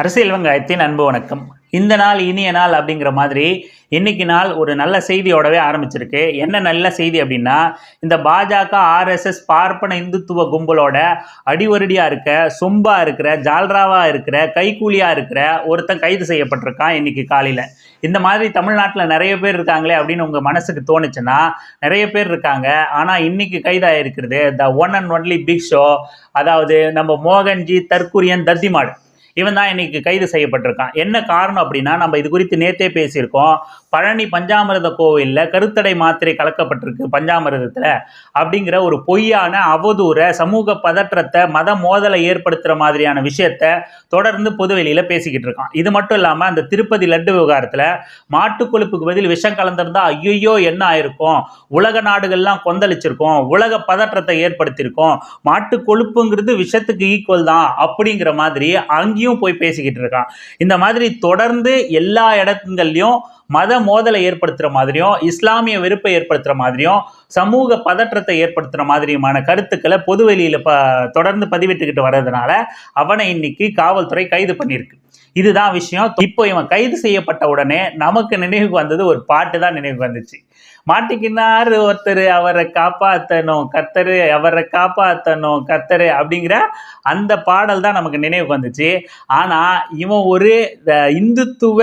அரசியல் வெங்காயத்தின் அன்பு வணக்கம். இந்த நாள் இனிய நாள் அப்படிங்கிற மாதிரி இன்னைக்கு நாள் ஒரு நல்ல செய்தியோடவே ஆரம்பிச்சிருக்கு. என்ன நல்ல செய்தி அப்படின்னா இந்த பாஜக ஆர்எஸ்எஸ் பார்ப்பன இந்துத்துவ கும்பலோட அடிவருடியாக இருக்க சொம்பா இருக்கிற ஜால்ராவாக இருக்கிற கைகூலியாக இருக்கிற ஒருத்தன் கைது செய்யப்பட்டிருக்கான் இன்னைக்கு காலையில். இந்த மாதிரி தமிழ்நாட்டில் நிறைய பேர் இருக்காங்களே அப்படின்னு உங்கள் மனசுக்கு தோணுச்சுன்னா நிறைய பேர் இருக்காங்க. ஆனால் இன்னைக்கு கைதாயிருக்கிறது the one and only big show அதாவது நம்ம மோகன்ஜி தற்குரியன் தத்திமாடு இவன் தான் இன்னைக்கு கைது செய்யப்பட்டிருக்கான். என்ன காரணம் அப்படின்னா நம்ம இது குறித்து நேத்தே பேசியிருக்கோம். பழனி பஞ்சாமிரத கோவிலில் கருத்தடை மாத்திரை கலக்கப்பட்டிருக்கு பஞ்சாமிரதத்தில் அப்படிங்கிற ஒரு பொய்யான அவதூற சமூக பதற்றத்தை மத மோதலை ஏற்படுத்துகிற மாதிரியான விஷயத்த தொடர்ந்து பொதுவெளியில் பேசிக்கிட்டு இருக்கான். இது மட்டும் இல்லாமல் அந்த திருப்பதி லட்டு விவகாரத்தில் மாட்டு கொழுப்புக்கு பதில் விஷம் கலந்திருந்தா ஐயோ என்ன ஆயிருக்கும்? உலக நாடுகள்லாம் கொந்தளிச்சிருக்கோம். உலக பதற்றத்தை ஏற்படுத்தியிருக்கோம். மாட்டு கொழுப்புங்கிறது விஷத்துக்கு ஈக்குவல் தான் அப்படிங்கிற மாதிரி அங்கேயும் போய் பேசிக்கிட்டு இருக்கான். இந்த மாதிரி தொடர்ந்து எல்லா இடங்கள்லையும் மத மோதலை ஏற்படுத்துகிற மாதிரியும் இஸ்லாமிய வெறுப்பை ஏற்படுத்துகிற மாதிரியும் சமூக பதற்றத்தை ஏற்படுத்துகிற மாதிரியுமான கருத்துக்களை பொதுவெளியில் ப தொடர்ந்து பதிவிட்டுக்கிட்டு வர்றதுனால அவனை இன்னைக்கு காவல்துறை கைது பண்ணியிருக்கு. இதுதான் விஷயம். இப்போ இவன் கைது செய்யப்பட்ட உடனே நமக்கு நினைவுக்கு வந்தது ஒரு பாட்டு தான் நினைவுக்கு வந்துச்சு. மாட்டிக்கினார் ஒருத்தர் அவரை காப்பாற்றணும் கத்தரு அவரை காப்பாற்றணும் கத்தரு அப்படிங்கிற அந்த பாடல் தான் நமக்கு நினைவுக்கு வந்துச்சு. ஆனால் இவன் ஒரு இந்துத்துவ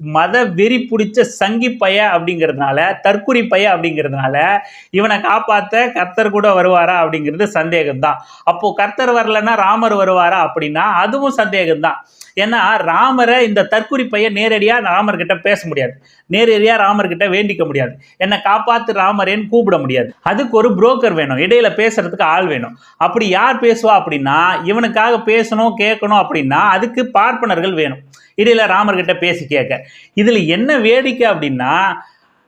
மத வெறி பிடிச்ச சங்கி பய அப்படிங்கிறதுனால தற்குறி பய அப்படிங்கிறதுனால இவனை காப்பாற்ற கர்த்தர் கூட வருவாரா அப்படிங்கிறது சந்தேகம்தான். அப்போ கர்த்தர் வரலன்னா ராமர் வருவாரா அப்படின்னா அதுவும் சந்தேகம்தான். ஏன்னா ராமரை இந்த தற்குறி பையன் நேரடியாக ராமர்கிட்ட பேச முடியாது. நேரடியாக ராமர்கிட்ட வேண்டிக்க முடியாது. என்னை காப்பாற்று ராமரேன்னு கூப்பிட முடியாது. அதுக்கு ஒரு புரோக்கர் வேணும். இடையில பேசுறதுக்கு ஆள் வேணும். அப்படி யார் பேசுவா அப்படின்னா இவனுக்காக பேசணும் கேட்கணும் அப்படின்னா அதுக்கு பார்ப்பனர்கள் வேணும். இடையில ராமர்கிட்ட பேசி கேட்க. இதுல என்ன வேடிக்கை அப்படின்னா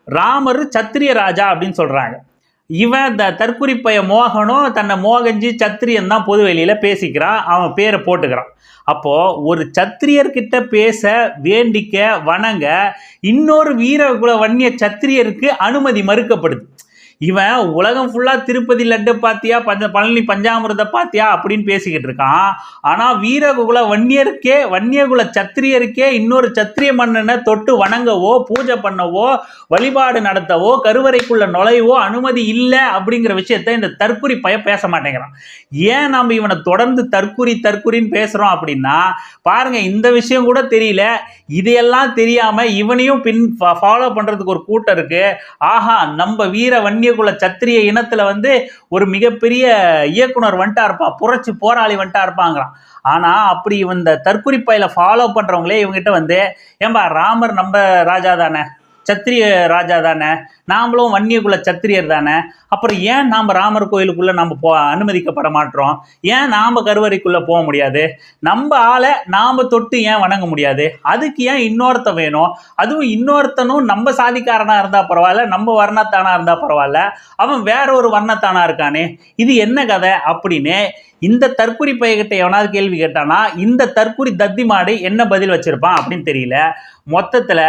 ராமர் சத்திரிய ராஜா அப்படின்னு சொல்றாங்க. இவன் த தற்குறிப்பைய மோகனும் தன்னை மோகஞ்சி சத்திரியன் தான் பொது வெளியில் பேசிக்கிறான் அவன் பேரை போட்டுக்கிறான். அப்போ ஒரு சத்திரியர்கிட்ட பேச வேண்டிக்க வணங்க இன்னொரு வீரகுல வன்னிய சத்திரியருக்கு அனுமதி மறுக்கப்படுது. இவன் உலகம் ஃபுல்லா திருப்பதி லட்டு பாத்தியா பஞ்ச பழனி பஞ்சாமிரத பாத்தியா அப்படின்னு பேசிக்கிட்டு இருக்கான். ஆனா வீரகுல வன்னியருக்கே வன்னியகுல சத்திரியருக்கே இன்னொரு சத்திரிய மன்னனை தொட்டு வணங்கவோ பூஜை பண்ணவோ வழிபாடு நடத்தவோ கருவறைக்குள்ள நுழையவோ அனுமதி இல்லை அப்படிங்கிற விஷயத்த இந்த தற்குறி பய பேச மாட்டேங்கிறான். ஏன் நம்ம இவனை தொடர்ந்து தற்குறி தற்குறின்னு பேசுறோம் அப்படின்னா பாருங்க இந்த விஷயம் கூட தெரியல. இதையெல்லாம் தெரியாம இவனையும் பின் ஃபாலோ பண்றதுக்கு ஒரு கூட்டம் இருக்கு. ஆஹா நம்ம வீர வன்னிய வன்னியகுல சத்திரிய இனத்துல வந்து ஒரு மிகப்பெரிய இயக்குனர் வந்துட்டா இருப்பா புரட்சி போராளி வந்துட்டா இருப்பாங்கிறான் ஆனா அப்படி இந்த தற்குறிப்பையில ஃபாலோ பண்றவங்களே இவங்ககிட்ட வந்து ஏம்பா ராமர் நம்ம ராஜா தானே? சத்திரிய ராஜா தானே? நாமளும் வன்னியகுல சத்திரியர் தானே? அப்புறம் ஏன் நாம் ராமர் கோயிலுக்குள்ளே நம்ம போ அனுமதிக்கப்பட மாட்டோம்? ஏன் நாம் கருவறைக்குள்ளே போக முடியாது? நம்ம ஆளை நாம் தொட்டு ஏன் வணங்க முடியாது? அதுக்கு ஏன் இன்னொருத்தன் வேணும்? அதுவும் இன்னொருத்தனும் நம்ம சாதிக்காரனாக இருந்தால் பரவாயில்ல நம்ம வர்ணத்தானா இருந்தால் பரவாயில்ல அவன் வேற ஒரு வர்ணத்தானா இருக்கானே? இது என்ன கதை? அப்படின்னு இந்த தற்குறி பையகிட்ட எவனாவது கேள்வி கேட்டானா இந்த தற்குறி தத்தி மாடு என்ன பதில் வச்சிருப்பான் அப்படின்னு தெரியல. மொத்தத்துல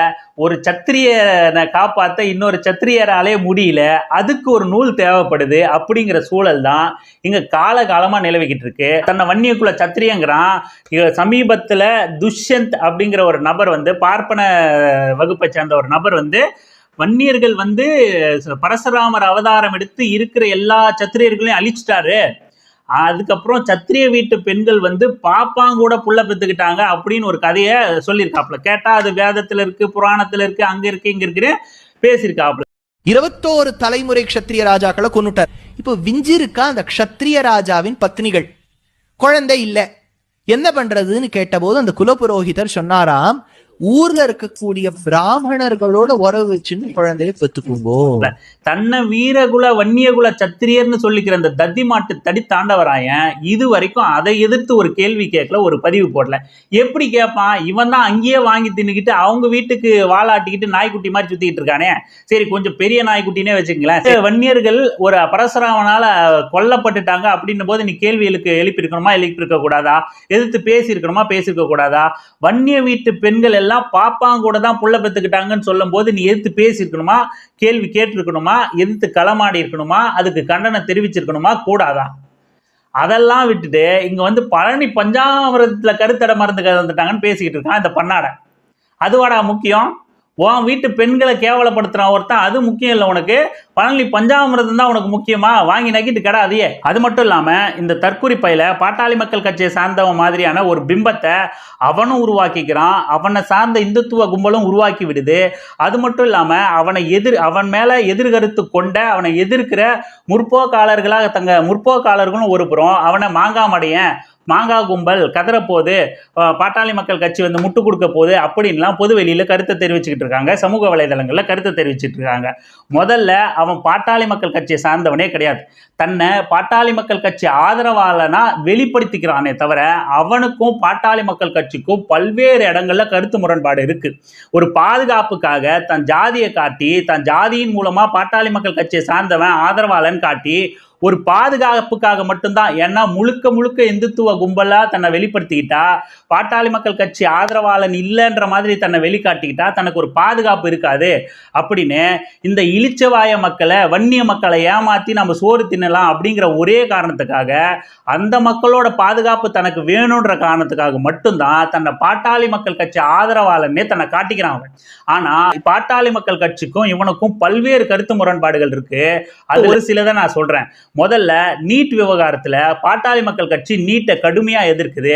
ஒரு சத்திரியனை காப்பாத்த இன்னொரு சத்திரியராலே முடியல. அதுக்கு ஒரு நூல் தேவைப்படுது அப்படிங்கிற சூழல் தான் இங்க காலகாலமா நிலவிக்கிட்டு இருக்கு. தன்னை வன்னியக்குள்ள சத்திரியங்கிறான். இங்க சமீபத்துல துஷ்யந்த் அப்படிங்கிற ஒரு நபர் வந்து பார்ப்பன வகுப்பை சேர்ந்த ஒரு நபர் வந்து வன்னியர்கள் வந்து பரசுராமர் அவதாரம் எடுத்து இருக்கிற எல்லா சத்திரியர்களையும் அழிச்சிட்டாரு. அதுக்கப்புறம் சத்திரிய வீட்டு பெண்கள் வந்து பாப்பாங்கூட புள்ள பெற்றுக்கிட்டாங்க அப்படின்னு ஒரு கதையை சொல்லியிருக்காப்புல. கேட்டா அது வேதத்துல இருக்கு புராணத்துல இருக்கு அங்க இருக்கு இங்க இருக்குன்னு பேசியிருக்காப்புல. இருபத்தோரு தலைமுறை க்ஷத்ரிய ராஜாக்களை கொண்டுட்டார் இப்போ விஞ்சிருக்கா அந்த க்ஷத்ரிய ராஜாவின் பத்னிகள்? குழந்தை இல்ல. என்ன பண்றதுன்னு கேட்டபோது அந்த குலபுரோகிதர் சொன்னாராம் ஊர்ல இருக்கக்கூடிய பிராமணர்களோட உறவு வச்சுன்னு குழந்தைய பெத்துக்குங்கோ தன்னை வீரகுல வன்னியகுல சத்திரியர்னு சொல்லிக்கிற அந்த தத்தி மாட்டு தடி தாண்டவராயன் இது வரைக்கும் அதை எதிர்த்து ஒரு கேள்வி கேட்கல ஒரு பதிவு போடல. எப்படி கேட்பான் இவன் தான் அங்கேயே வாங்கி தின்னுக்கிட்டு அவங்க வீட்டுக்கு வாழாட்டிக்கிட்டு நாய்க்குட்டி மாதிரி சுத்திக்கிட்டு இருக்கானே. சரி கொஞ்சம் பெரிய நாய்க்குட்டினே வச்சுங்களேன் சரி, வன்னியர்கள் ஒரு பரசுராமனால கொல்லப்பட்டுட்டாங்க அப்படின்னும் போது நீ கேள்விகளுக்கு எழுப்பியிருக்கணுமா? எழுப்பியிருக்க கூடாதா எதிர்த்து பேசியிருக்கணுமா? பேசியிருக்க கூடாதா வன்னிய வீட்டு பெண்கள் எல்லாம் பாப்பாங்க கூட தான் புள்ள பெற்றுக்கிட்டாங்கன்னு சொல்லும் போது நீ எதிர்த்து பேசியிருக்கணுமா? கேள்வி கேட்டிருக்கணுமா? எதிர்த்து களமாடி இருக்கணுமா அதுக்கு கண்டனம் தெரிவிச்சிருக்கணுமா? கூடாதான் அதெல்லாம் விட்டுட்டு இங்கே வந்து பழனி பஞ்சாமிரத்தில் கருத்தடை மருந்து கலந்துட்டாங்கன்னு பேசிக்கிட்டு இருக்கான் இந்த பண்ணாடை. அதுவாடா முக்கியம்? உன் வீட்டு பெண்களை கேவலப்படுத்துறான் ஒருத்தன் அது முக்கியம் இல்லை உனக்கு. பழனி பஞ்சாமிரதம் தான் உனக்கு முக்கியமா? வாங்கி நக்கிட்டு கடை அதையே அது மட்டும் இல்லாமல் இந்த தற்குறி பையில பாட்டாளி மக்கள் கட்சியை சார்ந்தவன் மாதிரியான ஒரு பிம்பத்தை அவனும் உருவாக்கிக்கிறான். அவனை சார்ந்த இந்துத்துவ கும்பலும் உருவாக்கி விடுது. அது மட்டும் இல்லாமல் அவனை எதிர் அவன் மேலே எதிர்கருத்து கொண்ட அவனை எதிர்க்கிற முற்போக்காளர்களாக தங்க முற்போக்காளர்களும் ஒரு புறம் அவனை மாங்காமடையன் மாங்கா கும்பல் கதறப்போது பாட்டாளி மக்கள் கட்சி வந்து முட்டு கொடுக்க போகுது அப்படின்லாம் பொது வெளியில் கருத்தை தெரிவிச்சுக்கிட்டு இருக்காங்க. சமூக வலைதளங்களில் கருத்தை தெரிவிச்சுட்டு இருக்காங்க. முதல்ல அவன் பாட்டாளி மக்கள் கட்சியை சார்ந்தவனே கிடையாது. தன்னை பாட்டாளி மக்கள் கட்சி ஆதரவாளனா வெளிப்படுத்திக்கிறானே தவிர அவனுக்கும் பாட்டாளி மக்கள் கட்சிக்கும் பல்வேறு இடங்களில் கருத்து முரண்பாடு இருக்கு. ஒரு பாதுகாப்புக்காக தன் ஜாதியை காட்டி தன் ஜாதியின் மூலமா பாட்டாளி மக்கள் கட்சியை சார்ந்தவன் ஆதரவாளன் காட்டி ஒரு பாதுகாப்புக்காக மட்டும்தான். ஏன்னா முழுக்க முழுக்க இந்துத்துவ கும்பலா தன்னை வெளிப்படுத்திக்கிட்டா பாட்டாளி மக்கள் கட்சி ஆதரவாளன் இல்லைன்ற மாதிரி தன்னை வெளிக்காட்டிக்கிட்டா தனக்கு ஒரு பாதுகாப்பு இருக்காது. அப்படின்னு இந்த இளிச்சவாய மக்களை வன்னிய மக்களை ஏமாத்தி நம்ம சோறு தின்னலாம் அப்படிங்கிற ஒரே காரணத்துக்காக அந்த மக்களோட பாதுகாப்பு தனக்கு வேணுன்ற காரணத்துக்காக மட்டும்தான் தன்னை பாட்டாளி மக்கள் கட்சி ஆதரவாளனே தன்னை காட்டிக்கிறான் அவன். ஆனா பாட்டாளி மக்கள் கட்சிக்கும் இவனுக்கும் பல்வேறு கருத்து முரண்பாடுகள் இருக்கு. அது ஒரு சிலதை நான் சொல்றேன். முதல்ல நீட் விவகாரத்தில் பாட்டாளி மக்கள் கட்சி நீட்டை கடுமையாக எதிர்க்குது.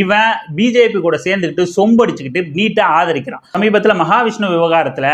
இவன் பிஜேபி கூட சேர்ந்துக்கிட்டு சொம்படிச்சுக்கிட்டு நீட்டை ஆதரிக்கிறான். சமீபத்தில் மகாவிஷ்ணு விவகாரத்தில்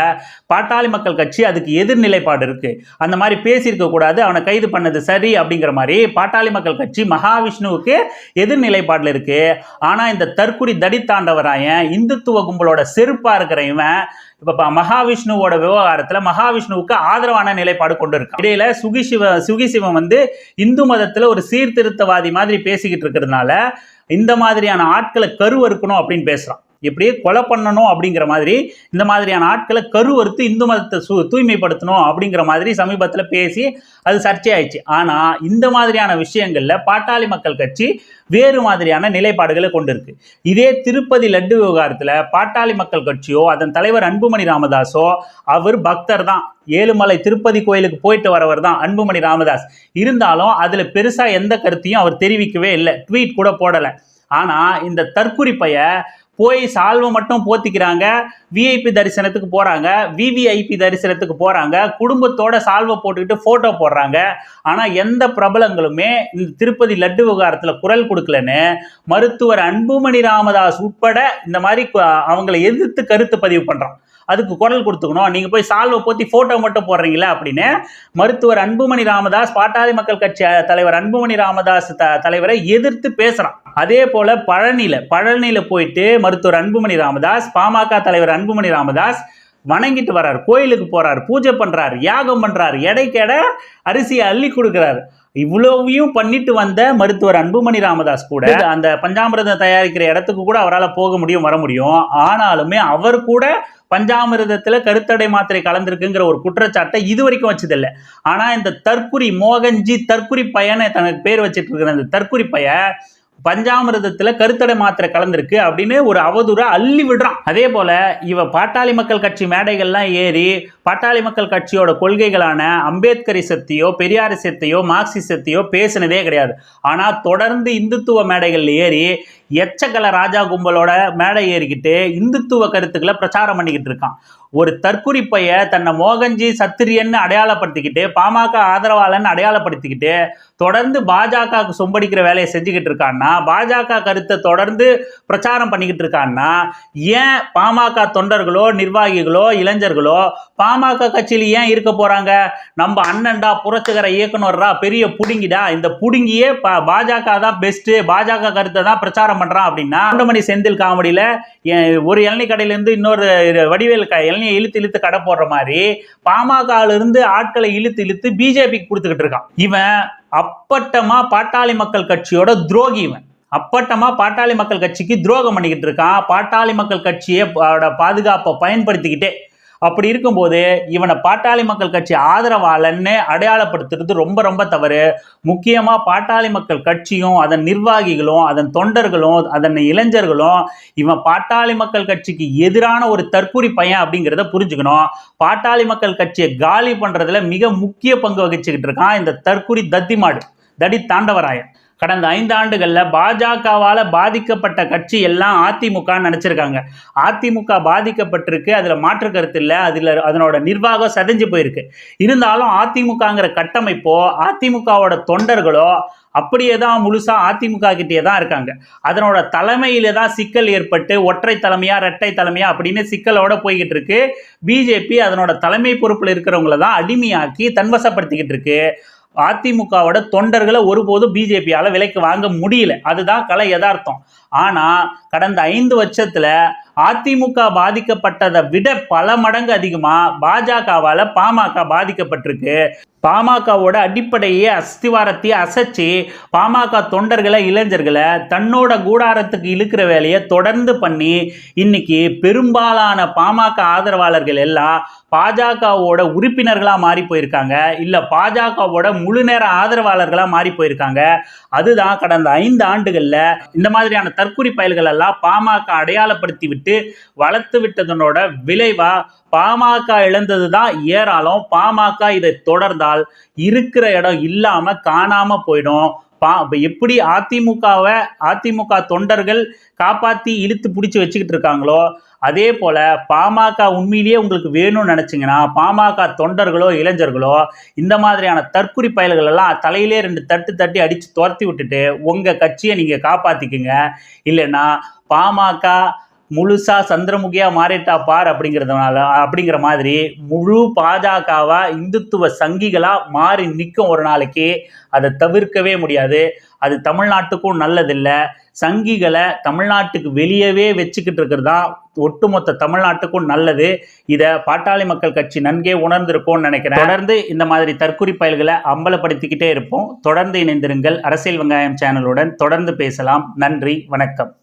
பாட்டாளி மக்கள் கட்சி அதுக்கு எதிர்நிலைப்பாடு இருக்குது அந்த மாதிரி பேசியிருக்க கூடாது அவனை கைது பண்ணது சரி அப்படிங்கிற மாதிரி பாட்டாளி மக்கள் கட்சி மகாவிஷ்ணுவுக்கு எதிர்நிலைப்பாடில் இருக்குது ஆனால் இந்த தற்குடி தடித்தாண்டவராயன் இந்துத்துவ கும்பலோட செருப்பாக இருக்கிற இவன் இப்ப மகாவிஷ்ணுவோட விவகாரத்துல மகாவிஷ்ணுவுக்கு ஆதரவான நிலைப்பாடு கொண்டு இருக்கு. இடையில சுகி சிவ சுகி சிவம் வந்து இந்து மதத்துல ஒரு சீர்திருத்தவாதி மாதிரி பேசிக்கிட்டு இருக்கிறதுனால இந்த மாதிரியான ஆட்களை கருவறுக்கணும் அப்படின்னு பேசுறான். எப்படியே கொலை பண்ணணும் அப்படிங்கிற மாதிரி இந்த மாதிரியான ஆட்களை கருவறுத்து இந்து மதத்தை சு தூய்மைப்படுத்தணும் அப்படிங்கிற மாதிரி சமீபத்தில் பேசி அது சர்ச்சையாயிடுச்சு. ஆனால் இந்த மாதிரியான விஷயங்களில் பாட்டாளி மக்கள் கட்சி வேறு மாதிரியான நிலைப்பாடுகளை கொண்டிருக்கு. இதே திருப்பதி லட்டு விவகாரத்தில் பாட்டாளி மக்கள் கட்சியோ அதன் தலைவர் அன்புமணி ராமதாஸோ அவர் பக்தர் தான். ஏழுமலை திருப்பதி கோயிலுக்கு போயிட்டு வரவர் தான் அன்புமணி ராமதாஸ். இருந்தாலும் அதில் பெருசாக எந்த கருத்தையும் அவர் தெரிவிக்கவே இல்லை. ட்வீட் கூட போடலை. ஆனால் இந்த தற்குறிப்பையை போய் சால்வை மட்டும் போத்திக்கிறாங்க. விஐபி தரிசனத்துக்கு போகிறாங்க விவிஐபி தரிசனத்துக்கு போகிறாங்க குடும்பத்தோட சால்வை போட்டுக்கிட்டு ஃபோட்டோ போடுறாங்க. ஆனால் எந்த பிரபலங்களுமே இந்த திருப்பதி லட்டு விவகாரத்தில் குரல் கொடுக்கலன்னு மருத்துவர் அன்புமணி ராமதாஸ் உட்பட இந்த மாதிரி அவங்களை எதிர்த்து கருத்து பதிவு பண்ணுறான் அதுக்கு குரல் கொடுத்துக்கணும். நீங்கள் போய் சால்வை போத்தி ஃபோட்டோ மட்டும் போடுறீங்களா அப்படின்னு மருத்துவர் அன்புமணி ராமதாஸ் பாட்டாளி மக்கள் கட்சி தலைவர் அன்புமணி ராமதாஸ் த தலைவரை எதிர்த்து பேசுகிறான் அதே போல் பழனியில் பழனியில் போயிட்டு மருத்துவர் அன்புமணி ராமதாஸ் பாமக தலைவர் அன்புமணி ராமதாஸ் வணங்கிட்டு வர்றார் கோயிலுக்கு போறார் பூஜை பண்றார் யாகம் பண்றார் எடைக்கெட அரிசியை அள்ளி கொடுக்குறாரு. இவ்வளவையும் பண்ணிட்டு வந்த மருத்துவர் அன்புமணி ராமதாஸ் கூட அந்த பஞ்சாமிரதம் தயாரிக்கிற இடத்துக்கு கூட அவரால் போக முடியும் வர முடியும். ஆனாலுமே அவர் கூட பஞ்சாமிரதத்தில் கருத்தடை மாத்திரை கலந்துருக்குங்கிற ஒரு குற்றச்சாட்டை இது வரைக்கும் வச்சதில்லை. ஆனா இந்த தற்குறி மோகன்ஜி தற்குறி பையனை தனக்கு பேர் வச்சிட்டு இருக்கிற அந்த தற்குறி பைய பஞ்சாமிரதத்துல கருத்தடை மாத்திரை கலந்திருக்கு அப்படின்னு ஒரு அவதூறை அள்ளி விடுறான். அதே போல இவ பாட்டாளி மக்கள் கட்சி மேடைகள்லாம் ஏறி பாட்டாளி மக்கள் கட்சியோட கொள்கைகளான அம்பேத்கரிசத்தையோ பெரியாரிசத்தையோ மார்க்சிசத்தையோ பேசினதே கிடையாது. ஆனா தொடர்ந்து இந்துத்துவ மேடைகள் ஏறி எச்சக்கல ராஜா கும்பலோட மேடை ஏறிக்கிட்டு இந்துத்துவ கருத்துக்களை பிரச்சாரம் பண்ணிக்கிட்டு இருக்கான். ஒரு தற்குறிப்பைய தன்னை மோகன்ஜி சத்திரியன்னு அடையாளப்படுத்திக்கிட்டு பாமக ஆதரவாளன் அடையாளப்படுத்திக்கிட்டு தொடர்ந்து பாஜகவுக்கு சொம்படிக்கிற வேலையை செஞ்சுக்கிட்டு இருக்கான்னா பாஜக கருத்தை தொடர்ந்து பிரச்சாரம் பண்ணிக்கிட்டு இருக்கான்னா ஏன் பாமக தொண்டர்களோ நிர்வாகிகளோ இளைஞர்களோ பாமக கட்சியில் ஏன் இருக்க போறாங்க? நம்ம அண்ணன்டா புரட்சிகர இயக்குனர்ரா பெரிய புடுங்கிடா இந்த புடுங்கியே பாஜக தான் பெஸ்ட்டு பாஜக கருத்தை தான் பிரச்சாரம் பண்றான் அப்படின்னா கவுண்டமணி செந்தில் காமெடியில ஒரு இளநீ கடையில இருந்து இன்னொரு வடிவேல் க இளநியை இழுத்து இழுத்து கடை போடுற மாதிரி பாமகல இருந்து ஆட்களை இழுத்து இழுத்து பிஜேபிக்கு கொடுத்துக்கிட்டு இருக்கான். இவன் அப்பட்டமா பாட்டாளி மக்கள் கட்சியோட துரோகி இவன். அப்பட்டமா பாட்டாளி மக்கள் கட்சிக்கு துரோகம் பண்ணிக்கிட்டு இருக்கான். பாட்டாளி மக்கள் கட்சியை பாதுகாப்பை பயன்படுத்திக்கிட்டே அப்படி இருக்கும்போது இவனை பாட்டாளி மக்கள் கட்சி ஆதரவாளன்னு அடையாளப்படுத்துறது ரொம்ப ரொம்ப தவறு. முக்கியமாக பாட்டாளி மக்கள் கட்சியும் அதன் நிர்வாகிகளும் அதன் தொண்டர்களும் அதன் இளைஞர்களும் இவன் பாட்டாளி மக்கள் கட்சிக்கு எதிரான ஒரு தற்குறி பையன் அப்படிங்கிறத புரிஞ்சுக்கணும். பாட்டாளி மக்கள் கட்சியை காலி பண்ணுறதுல மிக முக்கிய பங்கு வகிச்சுக்கிட்டு இருக்கான் இந்த தற்குறி தத்திமாடு தடி தாண்டவராயன். கடந்த ஐந்தாண்டுகளில் பாஜகவால் பாதிக்கப்பட்ட கட்சி எல்லாம் அதிமுகன்னு நினச்சிருக்காங்க. அதிமுக பாதிக்கப்பட்டிருக்கு அதில் மாற்று கருத்து இல்லை அதில் அதனோட நிர்வாகம் செதஞ்சு போயிருக்கு. இருந்தாலும் அதிமுகங்கிற கட்டமைப்போ அதிமுகவோட தொண்டர்களோ அப்படியே தான் முழுசாக அதிமுக கிட்டே தான் இருக்காங்க. அதனோட தலைமையில தான் சிக்கல் ஏற்பட்டு ஒற்றை தலைமையா இரட்டை தலைமையா அப்படின்னு சிக்கலோட போய்கிட்டு இருக்கு. பிஜேபி அதனோட தலைமை பொறுப்பில் இருக்கிறவங்கள தான் அடிமையாக்கி தன்வசப்படுத்திக்கிட்டு இருக்கு. அதிமுகவோட தொண்டர்களை ஒருபோதும் பிஜேபியால் விலைக்கு வாங்க முடியல. அதுதான் கலை யதார்த்தம். ஆனால் கடந்த ஐந்து வருஷத்தில் அதிமுக பாதிக்கப்பட்டதை விட பல மடங்கு அதிகமாக பாஜகவால் பாமக பாதிக்கப்பட்டிருக்கு. பாமகவோட அடிப்படையே அஸ்திவாரத்தையே அசைச்சு பாமக தொண்டர்களை இளைஞர்களை தன்னோட கூடாரத்துக்கு இழுக்கிற வேலையை தொடர்ந்து பண்ணி இன்னைக்கு பெரும்பாலான பாமக ஆதரவாளர்கள் எல்லாம் பாஜகவோட உறுப்பினர்களாக மாறி போயிருக்காங்க. இல்லை பாஜகவோட முழு நேர ஆதரவாளர்களாக மாறி போயிருக்காங்க. அதுதான் கடந்த ஐந்து ஆண்டுகளில் இந்த மாதிரியான தற்குறி பயல்கள் எல்லாம் பாமக அடையாளப்படுத்தி விட்டு வளர்த்து விட்டதனோட விளைவா பாமக இழந்தது தான் ஏராளம். பாமக இதை தொடர்ந்தால் இருக்கிற இடம் இல்லாம காணாம போயிடும். பா எப்படி அதிமுகவை அதிமுக தொண்டர்கள் காப்பாத்தி இழுத்து பிடிச்சி வச்சுக்கிட்டு இருக்காங்களோ அதே போல பாமக உண்மையிலேயே உங்களுக்கு வேணும்னு நினச்சிங்கன்னா பாமக தொண்டர்களோ இளைஞர்களோ இந்த மாதிரியான தற்குறி பயல்கள் எல்லாம் தலையிலே ரெண்டு தட்டு தட்டி அடித்து துரத்தி விட்டுட்டு உங்கள் கட்சியை நீங்கள் காப்பாற்றிக்குங்க இல்லைன்னா பாமக முழுசா சந்திரமுகியா மாறிட்டா பார் அப்படிங்கிறதுனால அப்படிங்கிற மாதிரி முழு பாஜகவா இந்துத்துவ சங்கிகளா மாறி நிற்கும் ஒரு நாளைக்கு அதை தவிர்க்கவே முடியாது. அது தமிழ்நாட்டுக்கும் நல்லதில்லை. சங்கிகளை தமிழ்நாட்டுக்கு வெளியவே வச்சுக்கிட்டு இருக்கிறது? தான் ஒட்டுமொத்த தமிழ்நாட்டுக்கும் நல்லது. இதை பாட்டாளி மக்கள் கட்சி நன்கே உணர்ந்திருக்கும்னு நினைக்கிறேன். தொடர்ந்து இந்த மாதிரி தற்குறி பயல்களை அம்பலப்படுத்திக்கிட்டே இருப்போம். தொடர்ந்து இணைந்திருங்கள். அரசியல் வெங்காயம் சேனலுடன் தொடர்ந்து பேசலாம். நன்றி. வணக்கம்.